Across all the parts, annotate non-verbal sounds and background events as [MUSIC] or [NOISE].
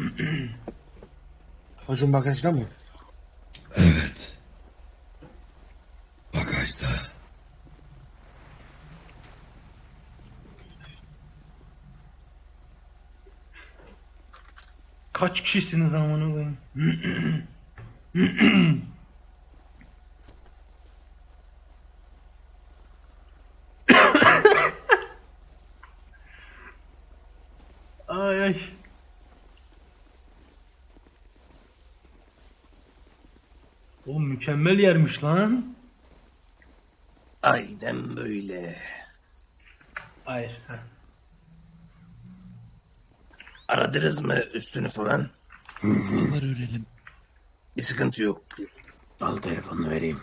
[CLEARS THROAT] Hacım bagajda mı? Evet. Bagajda. Kaç kişisiniz amına koyayım? [CLEARS THROAT] ay ay. Oğlum mükemmel yermiş lan. Aynen böyle. Hayır. heh. Aradınız mı üstünü falan? Bunları öğrenelim. Bir sıkıntı yok. Al telefonunu vereyim.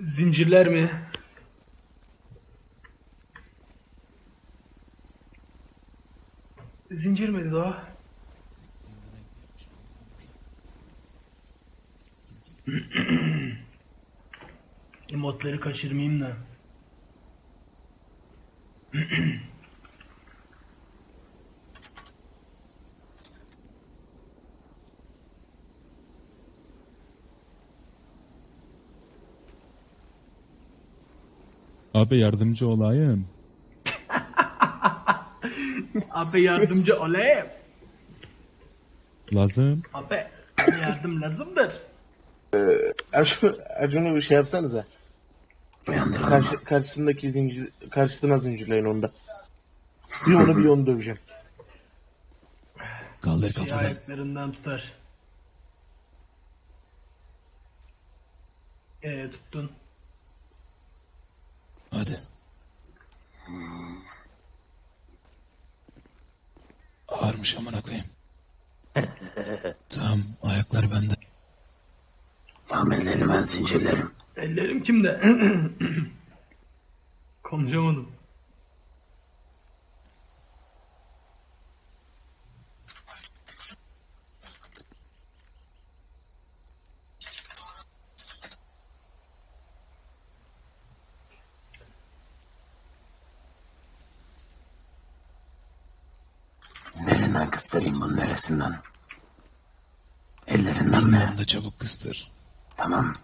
Zincirler mi? Zincir miydi daha? [CLEARS THROAT] Emotları kaçırmayayım da. Abi yardımcı olayım. Abi yardımcı olayım. Lazım. Abi yardım lazımdır. Acun, Acun'u bir şey yapsanıza. Karşı, karşısındaki zincir, karşısına zincirleyin onda. Bir onu bir onu döveceğim. Kaldır kafadan. Ayaklerinden tutar. Ee tuttun. Hadi. Ağırmış amına koyayım. [LAUGHS] tamam ayaklar bende. Tamam ellerini ben zincirlerim. Ellerim kimde? [CLEARS THROAT] Konuşamadım. Nereden kıstırayım bunun neresinden? Ellerinden mi? Bilmem de çabuk kıstır. Tamam.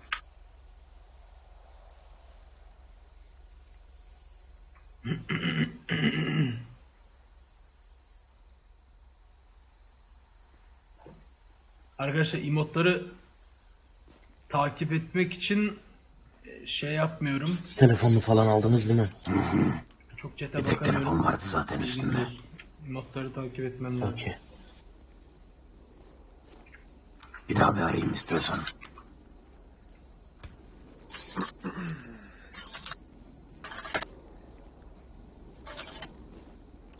Arkadaşlar emotları takip etmek için e, şey yapmıyorum. Telefonunu falan aldınız değil mi? Çok çete Bir tek bakamıyorum. telefon vardı zaten Bilginiz üstünde. olsun. Emotları takip etmem lazım. Okey. Bir daha bir arayayım istiyorsan.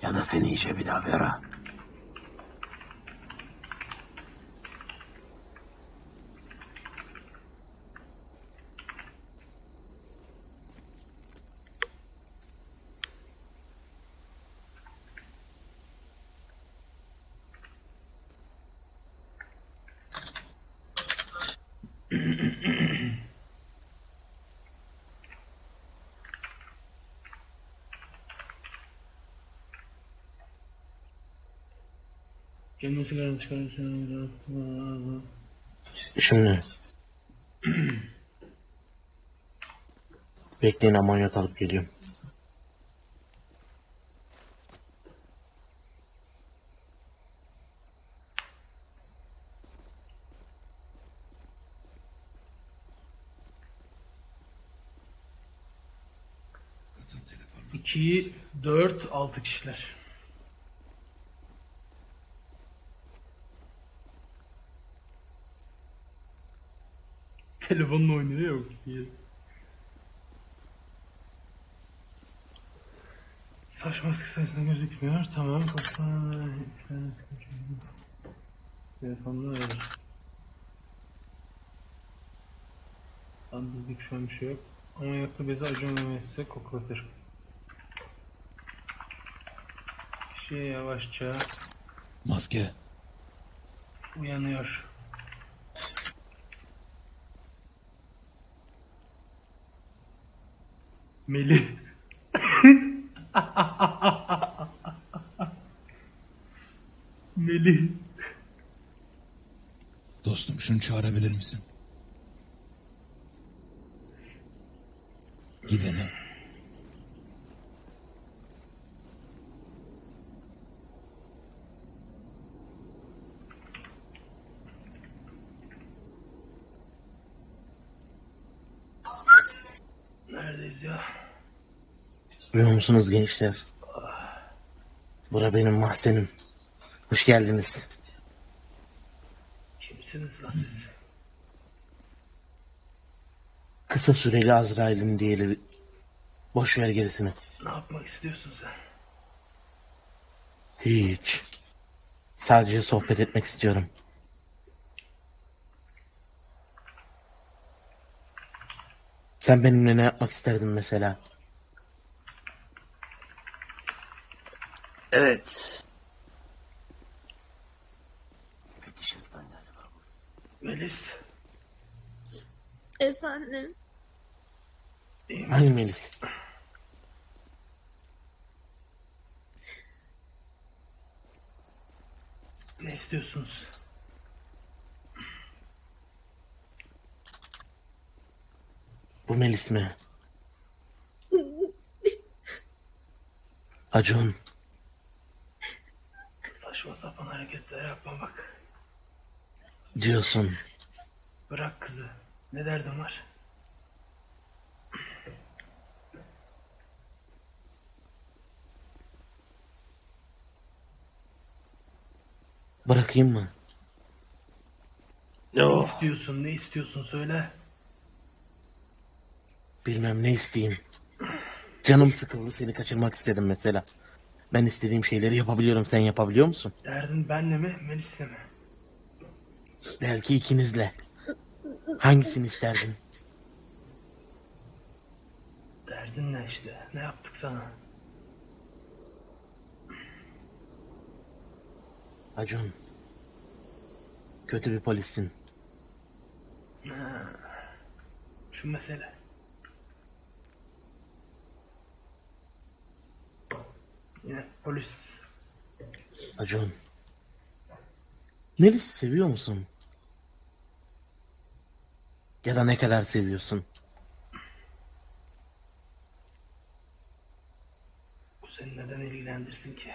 Ya da seni iyice bir daha bir ara. Kendini sigaranı çıkarırsın. Şimdi. Bekleyin amonyak alıp geliyorum. 2, 4, 6 kişiler. Telefonla oynuyor yok. Saçma sayısında gözükmüyor. Tamam. Kafa... Telefonla öyle. Anladık şu an bir şey yok. Ama yakı bezi acı memesi koklatır. Şey yavaşça Maske. uyanıyor. Melih. [LAUGHS] Melih. Dostum şunu çağırabilir misin? Gidene. Duyuyor musunuz gençler? Bura benim mahzenim. Hoş geldiniz. Kimsiniz la siz? Kısa süreli Azrail'in diyeli. Boş ver gerisini. Ne yapmak istiyorsun sen? Hiç. Sadece sohbet etmek istiyorum. Sen benimle ne yapmak isterdin mesela? Evet. Fetişistan galiba. Melis. Efendim, iyi misin? Hangi Melis? Ne istiyorsunuz? Bu Melis mi? Acun. Saçma sapan hareketler yapma bak. Diyorsun. Bırak kızı. Ne derdin var? Bırakayım mı? Ne istiyorsun? Ne istiyorsun söyle. Bilmem ne isteyeyim. Canım sıkıldı seni kaçırmak istedim mesela. Ben istediğim şeyleri yapabiliyorum sen yapabiliyor musun? Derdin benle mi, Melis'le mi? Belki ikinizle. Hangisini isterdin? Derdin ne işte? Ne yaptık sana? Acun. Kötü bir polissin. Ha. Şu mesele. Yine polis. Acun. Melis seviyor musun? Ya da ne kadar seviyorsun? Bu seni neden ilgilendirsin ki?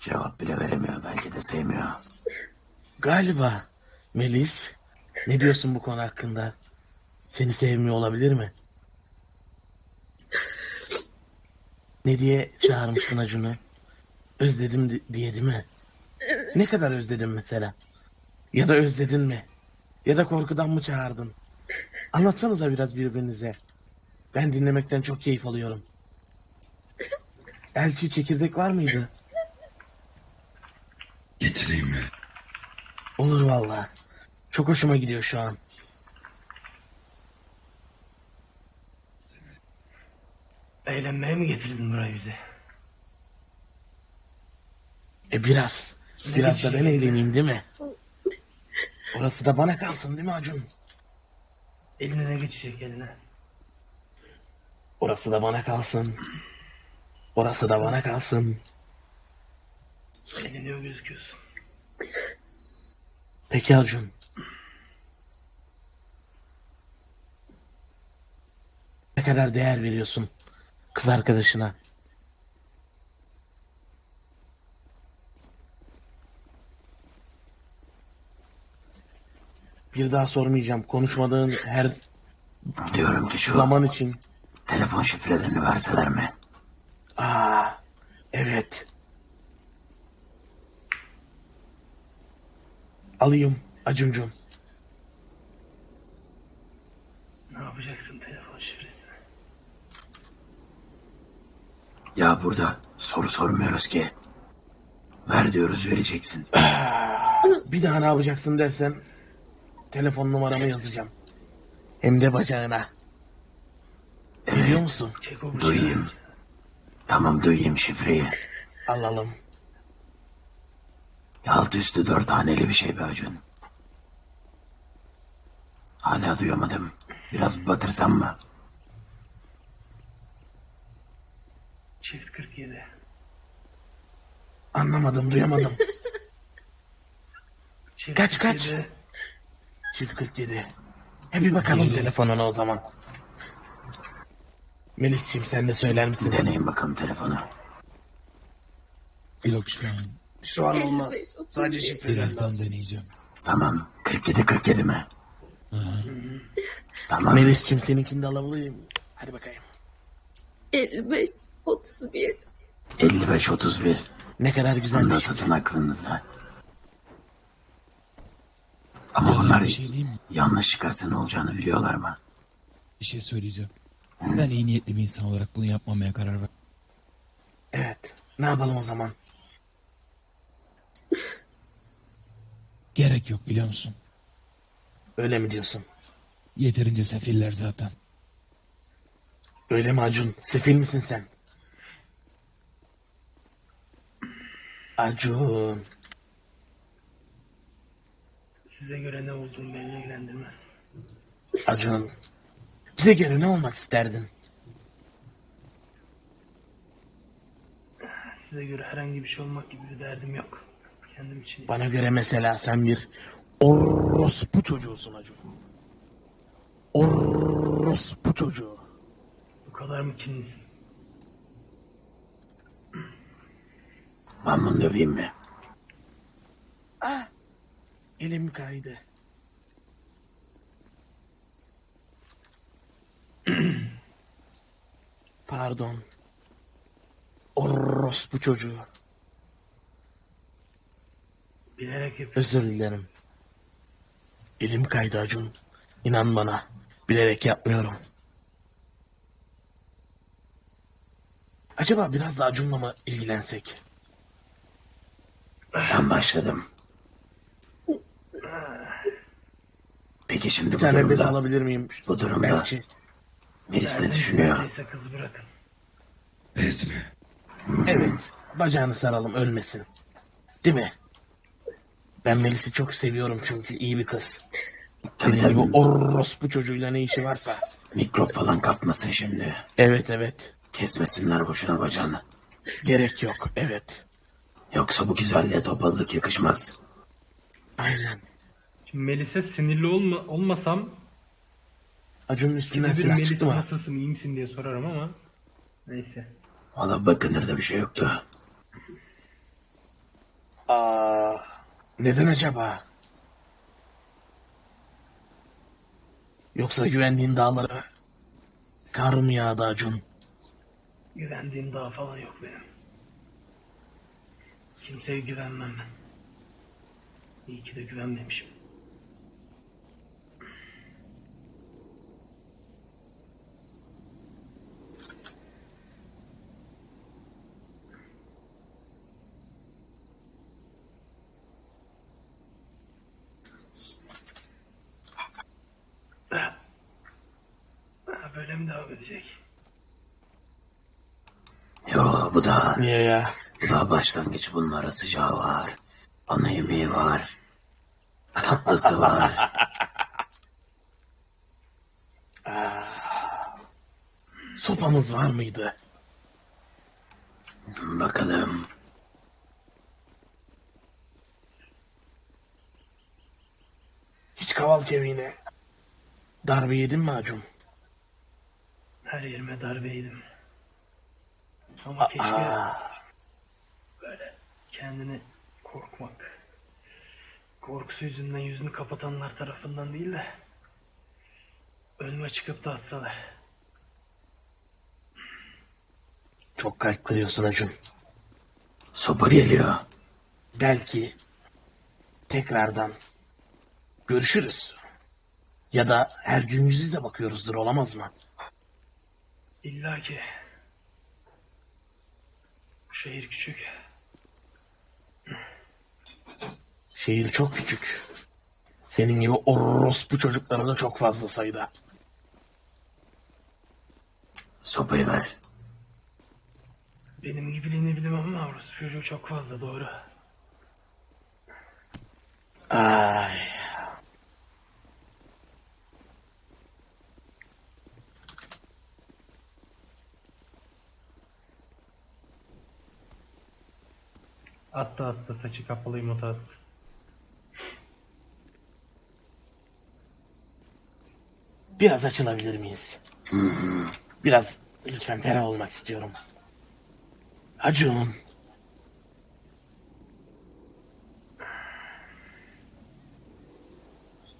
Cevap bile veremiyor. Belki de sevmiyor. Galiba. Melis. Ne diyorsun bu konu hakkında? Seni sevmiyor olabilir mi? Ne diye çağırmıştın Acun'u? Özledim di- diye değil mi? Ne kadar özledim mesela? Ya da özledin mi? Ya da korkudan mı çağırdın? Anlatsanıza biraz birbirinize. Ben dinlemekten çok keyif alıyorum. Elçi çekirdek var mıydı? Getireyim mi? Olur valla. Çok hoşuma gidiyor şu an. Eğlenmeye mi getirdin burayı bize? E biraz. Ne Biraz da ben biçim? eğleneyim değil mi? Orası da bana kalsın değil mi Acun? Eline ne geçecek eline? Orası da bana kalsın. Orası da bana kalsın. Eğleniyor gözüküyorsun. Peki Acun. Ne kadar değer veriyorsun kız arkadaşına? Bir daha sormayacağım. Konuşmadığın her Diyorum ki şu zaman için. telefon şifrelerini verseler mi? Aa, evet. Alayım Acuncum. Ne yapacaksın telefon Ya burada soru sormuyoruz ki. Ver diyoruz vereceksin. [CLEARS THROAT] Bir daha ne yapacaksın dersen telefon numaramı yazacağım. Hem de bacağına. Biliyor musun? Duyayım. Tamam duyayım şifreyi. Alalım. Altı üstü dört haneli bir şey be Acun. Hala duyamadım. Biraz batırsam mı? Çift 47. Anlamadım, duyamadım. [LAUGHS] Çift Kaç, kaç? 47. Çift 47. E bir bakalım telefonuna o zaman. Melis'ciğim sen de söyler misin? Deneyin bakalım telefonu. Yok şu an. Şu an olmaz. Sadece şifreler Birazdan lazım. deneyeceğim. Tamam. 47 47 mi? Tamam. Melis'ciğim seninkini de alabilirim. Hadi bakayım. 55, 31. 55 31. Ne kadar güzel Bunu da tutun aklınızda. Ama bunlar bir şey diyeyim mi? yanlış çıkarsa ne olacağını biliyorlar mı? Bir şey söyleyeceğim. Ben iyi niyetli bir insan olarak bunu yapmamaya karar verdim. Evet. Ne yapalım o zaman? Gerek yok biliyor musun? Öyle mi diyorsun? Yeterince sefiller zaten. Öyle mi Acun? Sefil misin sen? Acun. Size göre ne olduğum beni ilgilendirmez. Acun. Bize göre ne olmak isterdin? Size göre herhangi bir şey olmak gibi bir derdim yok. Kendim için. Bana göre mesela sen bir orospu çocuğusun Acun. Orospu çocuğu. Bu kadar mı kinlisin? Ben bunu döveyim mi? Elim kaydı. [CLEARS THROAT] Pardon. Orospu çocuğu. Bilerek yapıyorum. Özür dilerim. Elim kaydı Acun. İnan bana. Bilerek yapmıyorum. Acaba biraz da Acun'la mı ilgilensek? Ben başladım. Peki şimdi Bir bu tane bez durumda alabilir miyim? Bu durumda- Belki. Melis ne düşünüyor? Neyse kızı bırakın. Bez mi? Evet. Bacağını saralım ölmesin. Değil mi? Ben Melis'i çok seviyorum çünkü iyi bir kız. Tabii tabii gibi orospu çocuğuyla ne işi varsa. mikrop falan kapmasın şimdi. Evet evet. Kesmesinler boşuna bacağını. Gerek yok. Evet. Yoksa bu güzelliğe topallık yakışmaz. Aynen. Şimdi Melis'e sinirli olma, olmasam Acun'un üstünden bir silah Melis çıktı mı? nasılsın iyi misin diye sorarım ama neyse. Valla bakınırda bir şey yoktu. Aa, neden acaba? Yoksa güvendiğin dağlara kar mı yağdı Acun? Güvendiğim daha falan yok benim. Kimseye güvenmem ben. İyi ki de güvenmemişim. Ha, Böyle mi devam edecek? Yo bu da Niye ya? Bu da başlangıç bunun ara sıcağı var. Ana yemeği var. Tatlısı var. [LAUGHS] Sopamız var mıydı? Bakalım. Hiç kaval kemiğine darbe yedin mi Acun? Her yerime darbe yedim. Ama keşke Aa, böyle kendini korkmak. Korkusu yüzünden yüzünü kapatanlar tarafından değil de önüme çıkıp da atsalar. çok kalp kırıyorsun Acun. Sopa geliyor. Belki tekrardan görüşürüz. Ya da her gün yüz yüze bakıyoruzdur olamaz mı? İlla ki bu şehir küçük. Şehir çok küçük. Senin gibi orospu çocukları da çok fazla sayıda. Sopayı ver. Benim gibiliğini bilemem ama orası çocuğu çok fazla doğru. Ay. Attı attı saçı kapalı yumurta attı. Biraz açılabilir miyiz? Biraz lütfen ferah olmak istiyorum. Acun.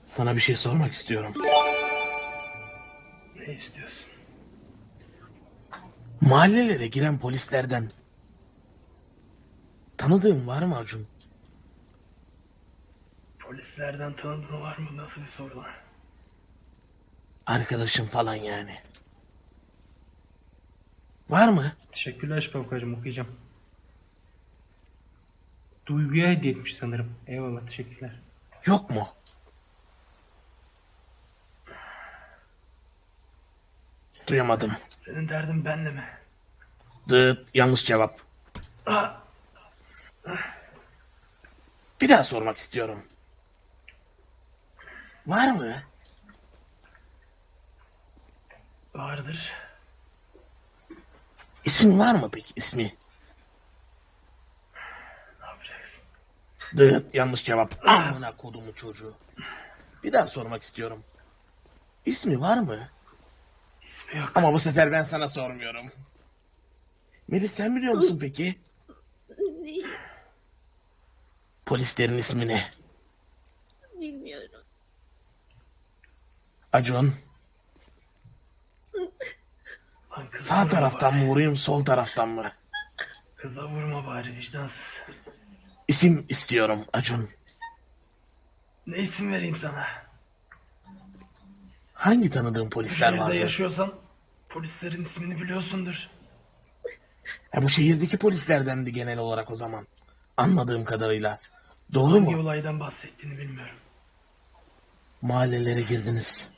Sana bir şey sormak istiyorum. Ne istiyorsun? Mahallelere giren polislerden tanıdığın var mı Acun? Polislerden tanıdığın var mı? Nasıl bir soru lan? Arkadaşın falan yani. Var mı? Teşekkürler Şapkacığım okuyacağım. Duyguya hediye etmiş sanırım. Eyvallah teşekkürler. Yok mu? Duyamadım. Senin derdin benle mi? Dıt, yanlış cevap. Aa, Bir daha sormak istiyorum. Var mı? Vardır. İsim var mı peki ismi? Ne yapacaksın? Dıt, yanlış cevap. Amına kodumu çocuğu. Bir daha sormak istiyorum. İsmi var mı? İsmi yok. Ama bu sefer ben sana sormuyorum. Melis sen biliyor musun peki? Polislerin ismini. bilmiyorum. Acun. Lan kıza Sağ vurma taraftan bari. mı vurayım sol taraftan mı? Kıza vurma bari vicdansız. İsim istiyorum Acun. Ne isim vereyim sana? Hangi tanıdığın polisler şehirde vardı? yaşıyorsan polislerin ismini biliyorsundur. Ha, bu şehirdeki polislerdendi genel olarak o zaman. Anladığım kadarıyla. Doğru Hangi mu? olaydan bahsettiğini bilmiyorum. Mahallelere girdiniz.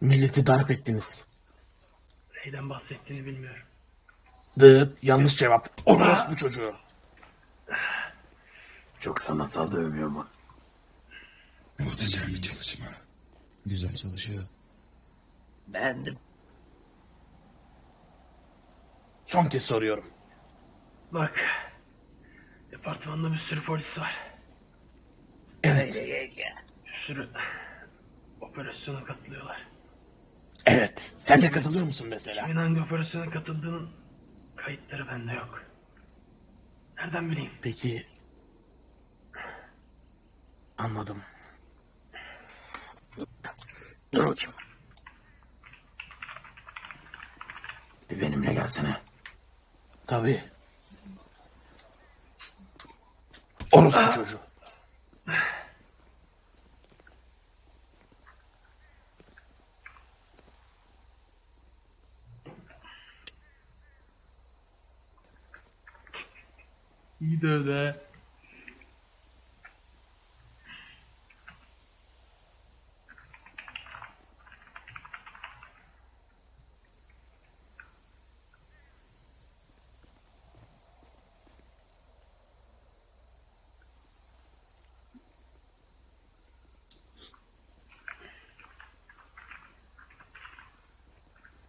Milleti darp ettiniz. Neyden bahsettiğini bilmiyorum. Dıt, yanlış cevap. Orospu çocuğu. Çok sanatsal dövmüyor mu? Muhteşem bir çalışma. Güzel çalışıyor. Beğendim. Son kez soruyorum. Bak. Departmanda bir sürü polis var. Evet, Bir sürü operasyona katılıyorlar. Evet. Sen de katılıyor musun mesela? Kimin hangi operasyona katıldığının kayıtları bende yok. Nereden bileyim? Peki... Anladım. Dur bakayım. Bir benimle gelsene. Tabii. Orospu çocuğu. Ha.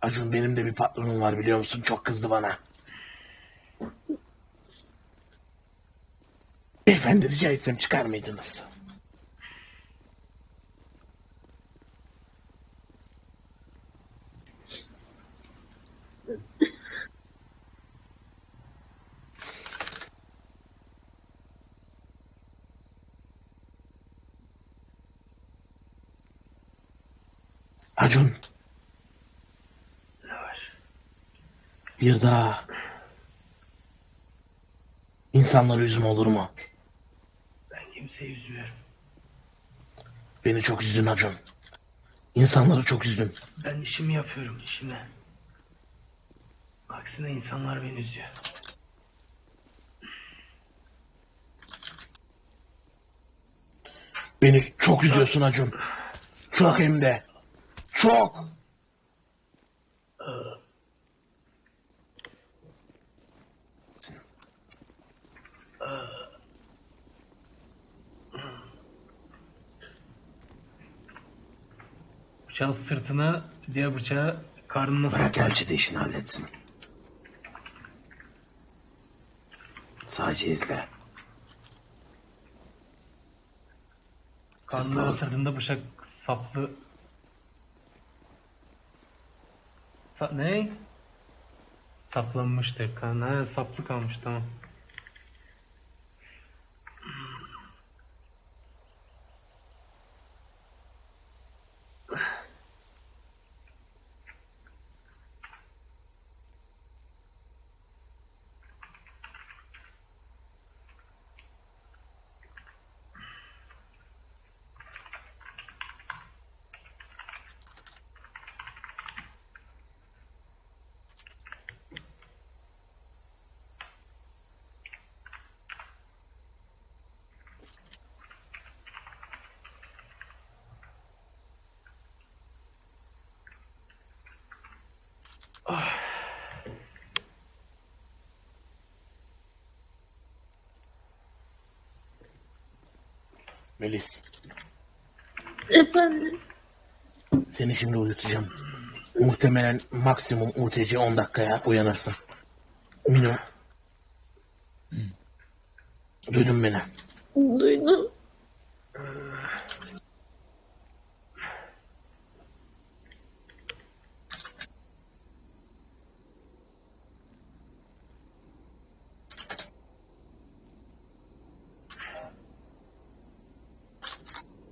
Acun benim de bir patronum var biliyor musun? Çok kızdı bana. Beyefendi rica etsem çıkar mıydınız? Acun Ne var? bir daha insanları üzme olur mu? Kimseyi üzmüyorum. Beni çok üzdün Acun. İnsanları çok üzdün. Ben işimi yapıyorum işimi. Aksine insanlar beni üzüyor. Beni çok üzüyorsun Acun. Çok hem de. Çok. Bıçağı sırtına, diğer bıçağı karnına Bırak sokar. elçi de işini halletsin. Sadece izle. Karnına ol. sırtında bıçak saplı. Sa ne? Saplanmıştı. Kan saplı kalmış tamam. Melis Efendim. seni şimdi uyutacağım. Muhtemelen maksimum UTC 10 dakikaya uyanırsın. Mino. Duydun beni. Duydum.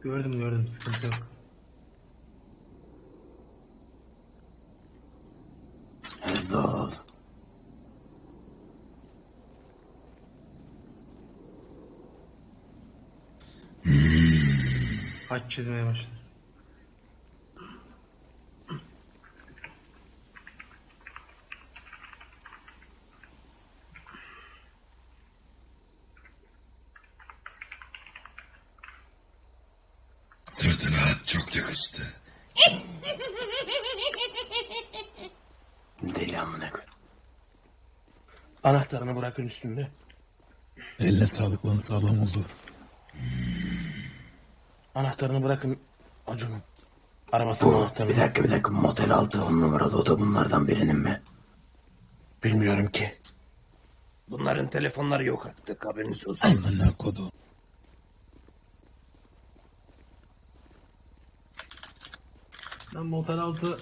Gördüm gördüm sıkıntı yok. Hızlı ol. Haç çizmeye başladı. Sırtına at çok yakıştı. [LAUGHS] Deli amına. Anahtarını bırakın üstünde. Eline sağlık lan sağlam oldu. Anahtarını bırakın Acun'un. Arabasının Bu anahtarını. bir dakika bir dakika motel altı on numaralı oda bunlardan birinin mi? Bilmiyorum ki. Bunların telefonları yok artık haberiniz olsun. Amına kodu. Lan motel altı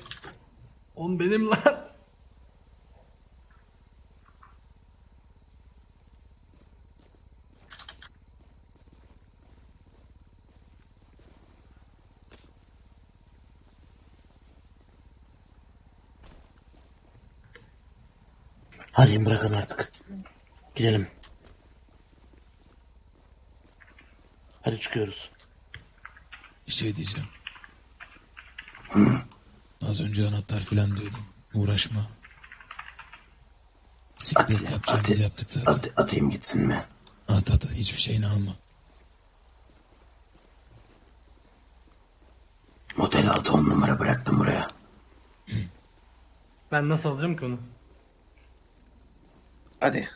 10 benim lan. Hadi bırakın artık. Gidelim. Hadi çıkıyoruz. Bir şey diyeceğim. Az önce anahtar falan diyordum. Uğraşma. Siklet At, yapacağımızı at, yaptık zaten. at, atayım gitsin mi? At at hiçbir şeyini alma. Motel altı on numara bıraktım buraya. Ben nasıl alacağım ki onu? Hadi